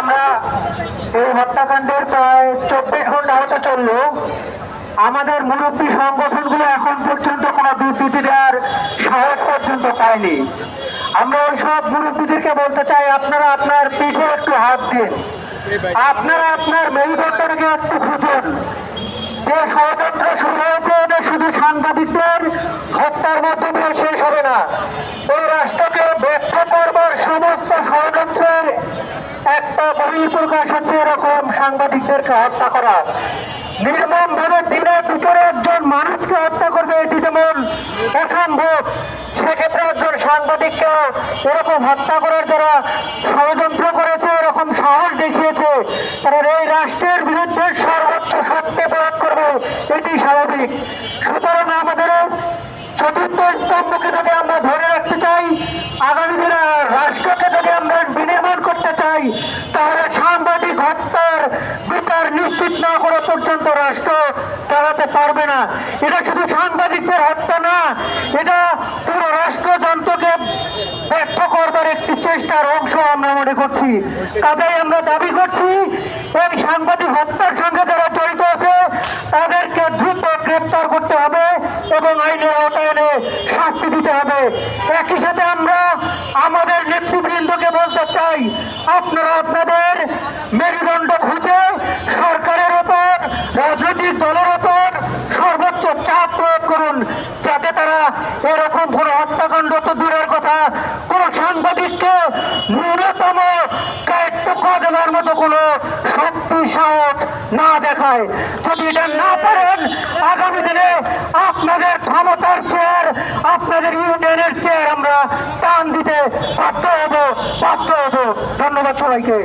আমরা এই হত্যাকাণ্ডের প্রায় চব্বিশ ঘণ্টা হতে চলল। আমাদের মুরব্বী সংগঠনগুলো এখন পর্যন্ত কোনো বিবৃতি দেওয়ার সাহস পর্যন্ত পায়নি। আমরা ওই সব মুরব্বীদেরকে বলতে চাই, আপনারা আপনার পিঠে একটু হাত দিন। আপনারা আপনার মেরুদণ্ডটাকে একটু খুঁজুন। যে ষড়যন্ত্র শুরু হয়েছে, এটা শুধু সাংবাদিকদের হত্যার মাধ্যমে শেষ হবে না। এই রাষ্ট্রকে ব্যর্থ করবার সমস্ত ষড়যন্ত্রের একটা বহিঃপ্রকাশ হচ্ছে এরকম সাংবাদিকদেরকে হত্যা করা। নির্মম ভাবে দিনে দুপুরে একজন মানুষকে হত্যা করবে এটি যেমন অসম্ভব সেক্ষেত্রে একজন সাংবাদিককে এরকম হত্যা করার যারা ষড়যন্ত্র করেছে, এরকম সাহস দেখিয়েছে তারা এই রাষ্ট্রের বিরুদ্ধে সর্বোচ্চ সত্যে প্রয়োগ করবে, এটি স্বাভাবিক। সুতরাং আমাদের চতুর্থ স্তম্ভকে যদি আমরা ধরে রাখতে চাই, আগামী দিনে রাষ্ট্রকে যদি আমরা বিনির্মাণ করতে চাই নিশ্চিত না করা পর্যন্ত রাষ্ট্র চালাতে পারবে না। এটা শুধু সাংবাদিকদের হত্যা না, এটা পুরো রাষ্ট্রযন্ত্রকে ব্যর্থ করবার একটি চেষ্টার অংশ আমরা মনে করছি। কাজেই আমরা দাবি করছি, এই সাংবাদিক হত্যার সঙ্গে যারা জড়িত আছে, তাদেরকে দ্রুত গ্রেপ্তার করতে হবে এবং আইনের আওতায় শাস্তি দিতে হবে। একই সাথে আমরা আমাদের নেতৃবৃন্দকে বলতে চাই, আপনারা আপনাদের রাজনৈতিক দলের ওপর সর্বোচ্চ চাপ প্রয়োগ করুন, যাতে তারা এরকম কোনো হত্যাকাণ্ড তো দূরের কথা। কোনো সাংবাদিককে ন্যূনতম কায়িত্ব দেওয়ার মতো কোনো শক্তি, সাহস না দেখায়। যদি এটা না পারেন, আগামী দিনে আপনাদের ক্ষমতার চেয়ার, আপনাদের ইউনিয়নের চেয়ার আমরা টান দিতে বাধ্য হব বাধ্য হব। ধন্যবাদ সবাইকে।